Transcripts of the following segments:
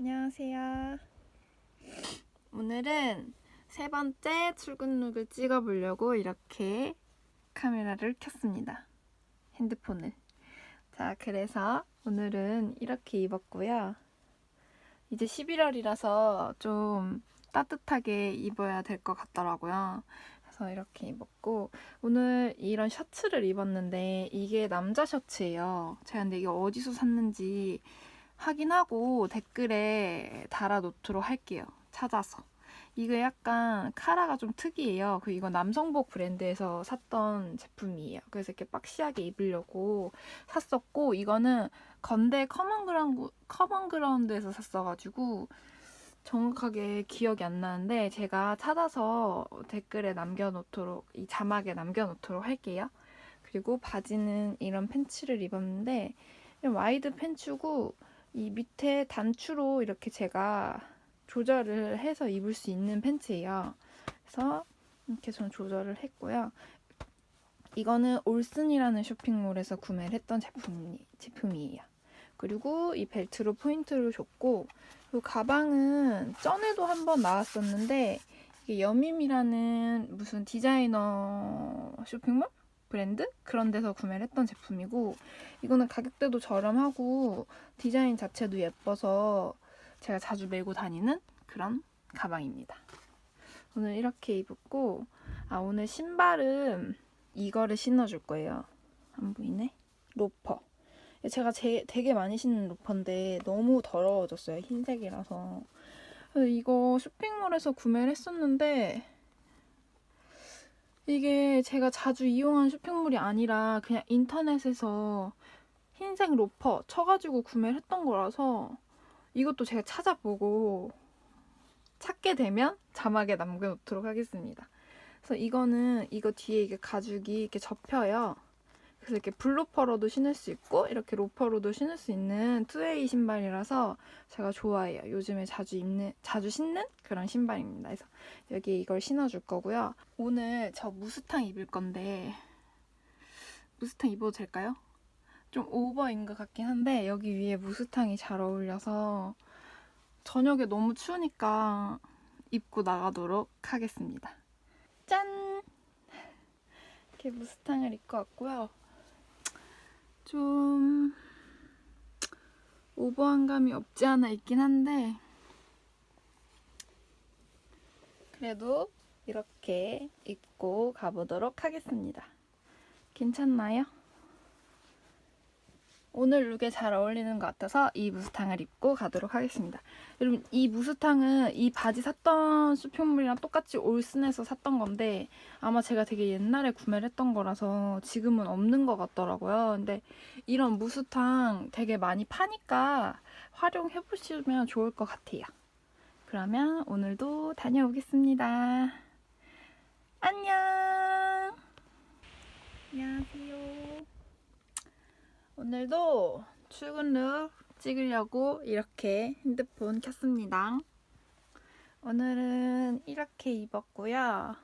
안녕하세요. 오늘은 세 번째 출근 룩을 찍어보려고 이렇게 카메라를 켰습니다. 핸드폰을. 자, 그래서 오늘은 이렇게 입었고요. 이제 11월이라서 좀 따뜻하게 입어야 될 것 같더라고요. 그래서 이렇게 입었고 오늘 이런 셔츠를 입었는데 이게 남자 셔츠예요. 제가 근데 이게 어디서 샀는지 확인하고 댓글에 달아놓도록 할게요. 찾아서. 이게 약간 카라가 좀 특이해요. 그 이거 남성복 브랜드에서 샀던 제품이에요. 그래서 이렇게 박시하게 입으려고 샀었고 이거는 건대 커먼 그라운드, 커먼 그라운드에서 샀어가지고 정확하게 기억이 안 나는데 제가 찾아서 댓글에 남겨놓도록 이 자막에 남겨놓도록 할게요. 그리고 바지는 이런 팬츠를 입었는데 와이드 팬츠고 이 밑에 단추로 이렇게 제가 조절을 해서 입을 수 있는 팬츠예요. 그래서 이렇게 전 조절을 했고요. 이거는 올슨이라는 쇼핑몰에서 구매를 했던 제품, 제품이에요. 그리고 이 벨트로 포인트를 줬고 이 가방은 전에도 한번 나왔었는데 이게 여밈이라는 무슨 디자이너 쇼핑몰? 브랜드? 그런 데서 구매를 했던 제품이고 이거는 가격대도 저렴하고 디자인 자체도 예뻐서 제가 자주 메고 다니는 그런 가방입니다. 오늘 이렇게 입었고 아 오늘 신발은 이거를 신어줄 거예요. 안 보이네? 로퍼. 제가 제, 되게 많이 신는 로퍼인데 너무 더러워졌어요. 흰색이라서. 이거 쇼핑몰에서 구매를 했었는데 이게 제가 자주 이용한 쇼핑몰이 아니라 그냥 인터넷에서 흰색 로퍼 쳐가지고 구매를 했던 거라서 이것도 제가 찾아보고 찾게 되면 자막에 남겨놓도록 하겠습니다. 그래서 이거는 이거 뒤에 이게 가죽이 이렇게 접혀요. 그래서 이렇게 블로퍼로도 신을 수 있고 이렇게 로퍼로도 신을 수 있는 투웨이 신발이라서 제가 좋아해요. 요즘에 자주 입는 자주 신는 그런 신발입니다. 그래서 여기 이걸 신어줄 거고요. 오늘 저 무스탕 입을 건데 무스탕 입어도 될까요? 좀 오버인 것 같긴 한데 여기 위에 무스탕이 잘 어울려서 저녁에 너무 추우니까 입고 나가도록 하겠습니다. 짠! 이렇게 무스탕을 입고 왔고요. 좀 오버한 감이 없지 않아 있긴 한데 그래도 이렇게 입고 가보도록 하겠습니다. 괜찮나요? 오늘 룩에 잘 어울리는 것 같아서 이 무스탕을 입고 가도록 하겠습니다. 여러분 이 무스탕은 이 바지 샀던 쇼핑몰이랑 똑같이 올슨에서 샀던 건데 아마 제가 되게 옛날에 구매를 했던 거라서 지금은 없는 것 같더라고요. 근데 이런 무스탕 되게 많이 파니까 활용해 보시면 좋을 것 같아요. 그러면 오늘도 다녀오겠습니다. 안녕. 안녕하세요. 오늘도 출근 룩 찍으려고 이렇게 핸드폰 켰습니다. 오늘은 이렇게 입었고요.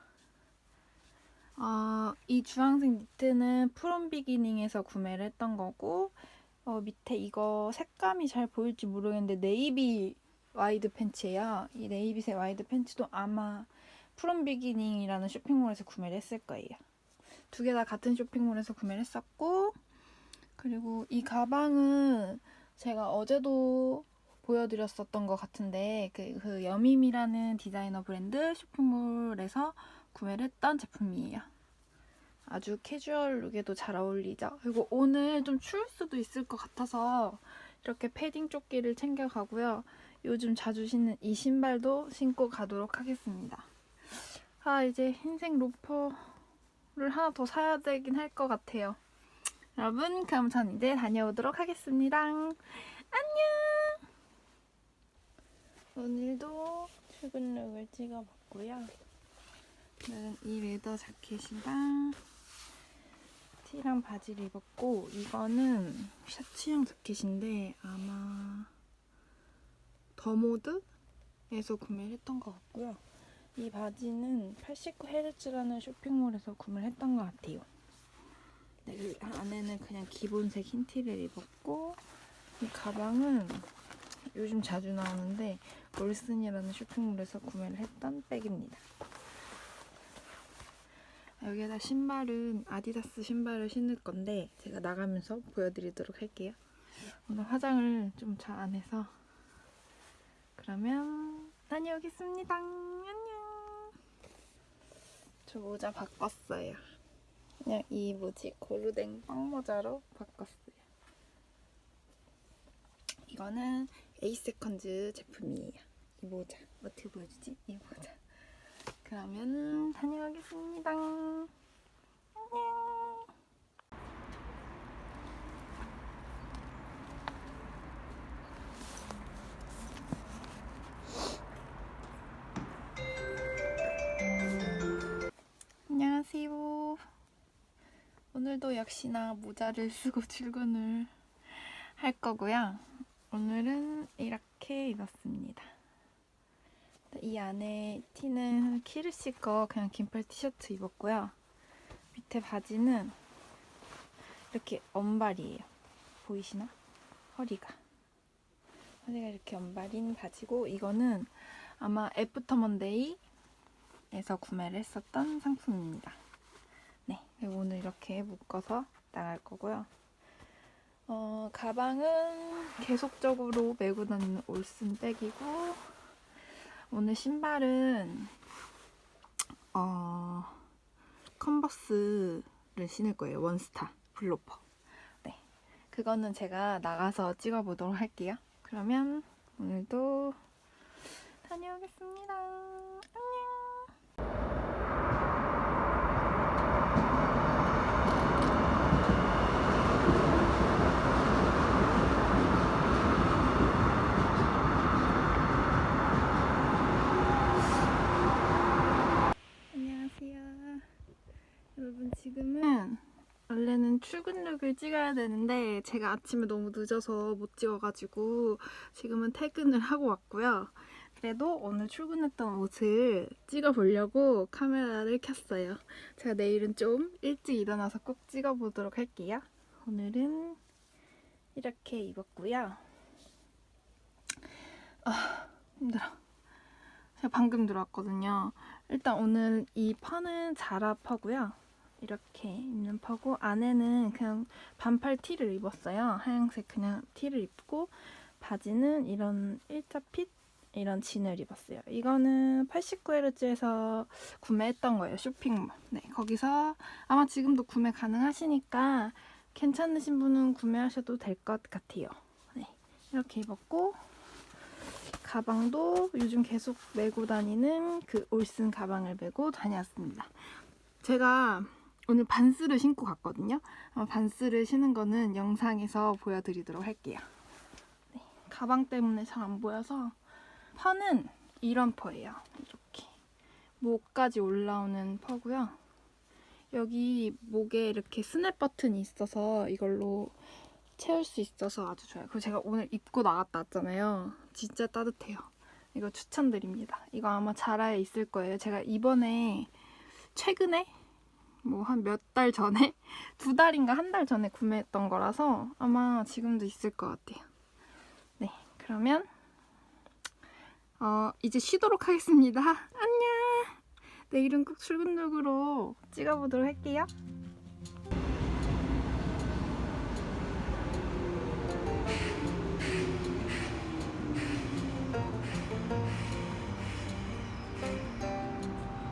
어, 이 주황색 니트는 프롬 비기닝에서 구매를 했던 거고 어, 밑에 이거 색감이 잘 보일지 모르겠는데 네이비 와이드 팬츠예요. 이 네이비색 와이드 팬츠도 아마 프롬 비기닝이라는 쇼핑몰에서 구매를 했을 거예요. 두 개 다 같은 쇼핑몰에서 구매를 했었고 그리고 이 가방은 제가 어제도 보여드렸었던 것 같은데 그, 그 여밈이라는 디자이너 브랜드 쇼핑몰에서 구매를 했던 제품이에요. 아주 캐주얼 룩에도 잘 어울리죠. 그리고 오늘 좀 추울 수도 있을 것 같아서 이렇게 패딩 조끼를 챙겨가고요. 요즘 자주 신는 이 신발도 신고 가도록 하겠습니다. 아 이제 흰색 로퍼를 하나 더 사야 되긴 할 것 같아요. 여러분 그럼 전 이제 다녀오도록 하겠습니다. 안녕! 오늘도 출근룩을 찍어봤고요. 오늘은 이 레더 자켓이랑 티랑 바지를 입었고 이거는 셔츠형 자켓인데 아마 더모드에서 구매를 했던 것 같고요. 이 바지는 89헤르츠라는 쇼핑몰에서 구매를 했던 것 같아요. 네, 그 안에는 그냥 기본색 흰 티를 입었고 이 가방은 요즘 자주 나오는데 올슨이라는 쇼핑몰에서 구매를 했던 백입니다. 여기에다 신발은 아디다스 신발을 신을 건데 제가 나가면서 보여드리도록 할게요. 오늘 화장을 좀 잘 안 해서 그러면 다녀오겠습니다. 안녕. 저 모자 바꿨어요. 그냥 이 뭐지 고르댕 빵 모자로 바꿨어요. 이거는 에이세컨즈 제품이에요. 이 모자 어떻게 보여주지? 이 모자. 그러면 다녀가겠습니다. 안녕. 오늘도 역시나 모자를 쓰고 출근을 할 거고요. 오늘은 이렇게 입었습니다. 이 안에 티는 키르시 거 그냥 긴팔 티셔츠 입었고요. 밑에 바지는 이렇게 언발이에요. 보이시나? 허리가. 허리가 이렇게 언발인 바지고 이거는 아마 애프터 먼데이에서 구매를 했었던 상품입니다. 네, 그리고 오늘 이렇게 묶어서 나갈 거고요. 어, 가방은 계속적으로 메고 다니는 올슨 백이고 오늘 신발은 어, 컨버스를 신을 거예요. 원스타 블로퍼. 네, 그거는 제가 나가서 찍어보도록 할게요. 그러면 오늘도 다녀오겠습니다. 안녕. 안녕하세요. 여러분 지금은 원래는 출근룩을 찍어야 되는데 제가 아침에 너무 늦어서 못 찍어가지고 지금은 퇴근을 하고 왔고요. 그래도 오늘 출근했던 옷을 찍어보려고 카메라를 켰어요. 제가 내일은 좀 일찍 일어나서 꼭 찍어보도록 할게요. 오늘은 이렇게 입었고요. 아 힘들어. 제가 방금 들어왔거든요. 일단 오늘 이 펄은 자라 펄고요. 이렇게 입는 펄고 안에는 그냥 반팔 티를 입었어요. 하얀색 그냥 티를 입고 바지는 이런 일자 핏 이런 진을 입었어요. 이거는 89Hz에서 구매했던 거예요. 쇼핑몰. 네, 거기서 아마 지금도 구매 가능하시니까 괜찮으신 분은 구매하셔도 될 것 같아요. 네, 이렇게 입었고 가방도 요즘 계속 메고 다니는 그 올슨 가방을 메고 다녔습니다. 제가 오늘 반스를 신고 갔거든요. 아마 반스를 신은 거는 영상에서 보여드리도록 할게요. 네, 가방 때문에 잘 안 보여서 펄은 이런 펄이에요. 이렇게 목까지 올라오는 펄고요. 여기 목에 이렇게 스냅 버튼이 있어서 이걸로 채울 수 있어서 아주 좋아요. 그리고 제가 오늘 입고 나갔다 왔잖아요. 진짜 따뜻해요. 이거 추천드립니다. 이거 아마 자라에 있을 거예요. 제가 이번에 최근에 뭐 한 몇 달 전에 두 달인가 한 달 전에 구매했던 거라서 아마 지금도 있을 것 같아요. 네, 그러면 어, 이제 쉬도록 하겠습니다. 안녕. 내일은 꼭 출근룩으로 찍어보도록 할게요.